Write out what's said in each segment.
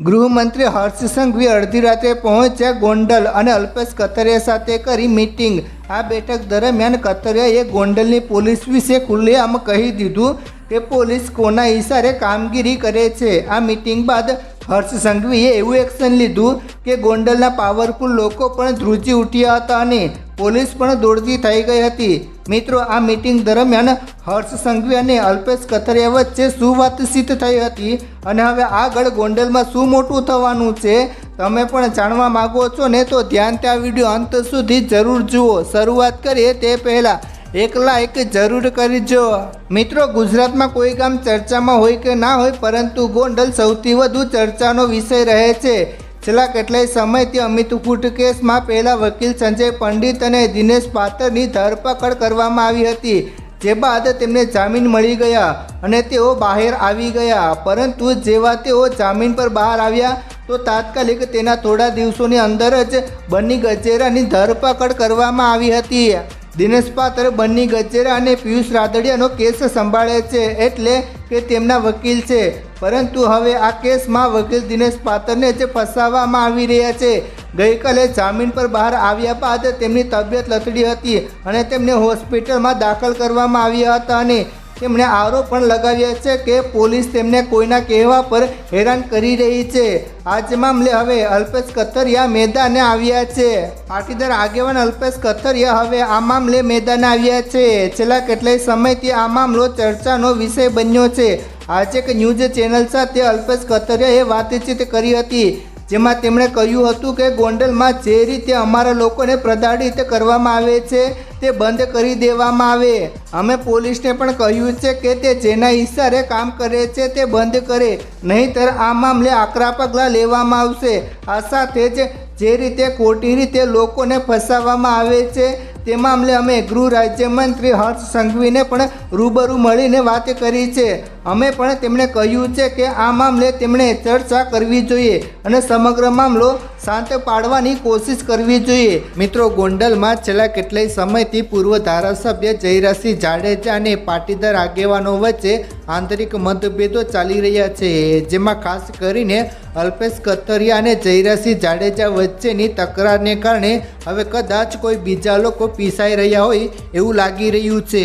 ગૃહમંત્રી હર્ષ સંઘવી અડધી રાત્રે પહોંચ્યા ગોંડલ અને અલ્પેશ કતરિયા સાથે કરી મીટિંગ. આ બેઠક દરમિયાન કતરિયાએ ગોંડલની પોલીસ વિશે ખુલ્લેઆમ કહી દીધું કે પોલીસ કોના ઇશારે કામગીરી કરે છે. આ મીટિંગ બાદ હર્ષ સંઘવીએ એવું એક્શન લીધું કે ગોંડલના પાવરફુલ લોકો પણ ધ્રુજી ઉઠ્યા હતા અને પોલીસ પણ દોડતી થઈ ગઈ હતી. મિત્રો, આ મીટિંગ દરમિયાન હર્ષ સંઘવી અને અલ્પેશ કથરિયા વચ્ચે શું વાતચીત થઈ હતી અને હવે આગળ ગોંડલમાં શું મોટું થવાનું છે, તમે પણ જાણવા માગો છો ને તો ધ્યાન આ વીડિયો અંત સુધી જરૂર જુઓ. શરૂઆત કરીએ તે પહેલાં. એક લાઈક જરૂર કરજો. મિત્રો, ગુજરાતમાં કોઈ ગામ ચર્ચામાં હોય કે ના હોય, પરંતુ ગોંડલ સૌથી વધુ ચર્ચાનો વિષય રહે છે. છેલ્લા કેટલાય સમયથી અમિત કુટ કેસમાં પહેલા વકીલ સંજય પંડિત અને દિનેશ પાતરની ધરપકડ કરવામાં આવી હતી, જે બાદ તેમને જામીન મળી ગયા અને તેઓ બહાર આવી ગયા. પરંતુ જેવા તેઓ જામીન પર બહાર આવ્યા, તો તાત્કાલિક તેના થોડા દિવસોની અંદર જ બની ગજેરાની ધરપકડ કરવામાં આવી હતી. દિનેશ પાત્ર બન્ની ગજેરા અને પિયુષ રાદડિયાનો કેસ સંભાળે છે એટલે કે તેમના વકીલ છે. પરંતુ હવે આ કેસમાં વકીલ દિનેશ પાત્રને જે ફસાવવામાં આવી રહ્યા છે. ગઈકાલે જામીન પર બહાર આવ્યા બાદ તેમની તબિયત લથડી હતી અને તેમને હોસ્પિટલમાં દાખલ કરવામાં આવ્યા હતા અને તેમણે આરોપ પણ લગાવ્યા છે કે પોલીસ તેમને કોઈના કહેવા પર હેરાન કરી રહી છે. આ જ મામલે હવે અલ્પેશ કથરિયા મેદાને આવ્યા છે. પાટીદાર આગેવાન અલ્પેશ કથરિયા હવે આ મામલે મેદાને આવ્યા છે. છેલ્લા કેટલાય સમયથી આ મામલો ચર્ચાનો વિષય બન્યો છે. આજે એક ન્યૂઝ ચેનલ સાથે અલ્પેશ કથરિયાએ વાતચીત કરી હતી. જેમાં તેમણે કહ્યું હતું કે ગોંડલમાં જે રીતે અમારા લોકોને પ્રતાડિત કરવામાં આવે છે, તે બંધ કરી દેવામાં આવે. અમે પોલીસને પણ કહ્યું છે કે તે જેના ઇશારે કામ કરે છે તે બંધ કરે, નહીંતર આ મામલે આકરા પગલાં લેવામાં આવશે. આ સાથે જ જે રીતે ખોટી રીતે લોકોને ફસાવવામાં આવે છે તે મામલે અમે ગૃહ રાજ્યમંત્રી હર્ષ સંઘવીને પણ રૂબરૂ મળીને વાત કરી છે. અમે પણ તેમણે કહ્યું છે કે આ મામલે તેમણે ચર્ચા કરવી જોઈએ અને સમગ્ર મામલો શાંત પાડવાની કોશિશ કરવી જોઈએ. મિત્રો, ગોંડલમાં છેલ્લા કેટલાય સમયથી પૂર્વ ધારાસભ્ય જયરાસિંહ જાડેજા અને પાટીદાર આગેવાનો વચ્ચે આંતરિક મતભેદો ચાલી રહ્યા છે, જેમાં ખાસ કરીને અલ્પેશ કતરિયા અને જયરાસિંહ જાડેજા વચ્ચેની તકરારને કારણે હવે કદાચ કોઈ બીજા લોકો પીસાઈ રહ્યા હોય એવું લાગી રહ્યું છે.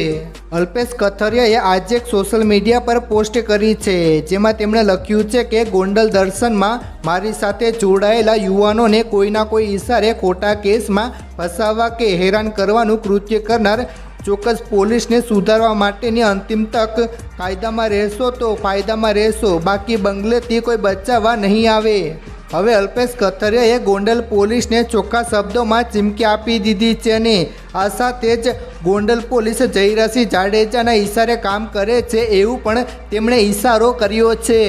અલ્પેશ કથરિયાએ આજે એક સોશિયલ મીડિયા પર પોસ્ટ કરી છે, જેમાં તેમણે લખ્યું છે કે ગોંડલ દર્શનમાં મારી સાથે જોડાયેલા યુવાનોને કોઈના કોઈ ઈશારે ખોટા કેસમાં ફસાવવા કે હેરાન કરવાનું કૃત્ય કરનાર ચોક્કસ પોલીસને સુધારવા માટેની અંતિમ તક કાયદામાં રહેશો તો ફાયદામાં રહેશો, બાકી બંગલેથી કોઈ બચાવવા નહીં આવે. હવે અલ્પેશ કથરિયાએ ગોંડલ પોલીસને ચોખ્ખા શબ્દોમાં ચીમકી આપી દીધી છે અને આ સાથે જ ગોંડલ પોલીસ જયરાસિંહ જાડેજાના ઈશારે કામ કરે છે, એવું પણ તેમણે ઈશારો કર્યો છે.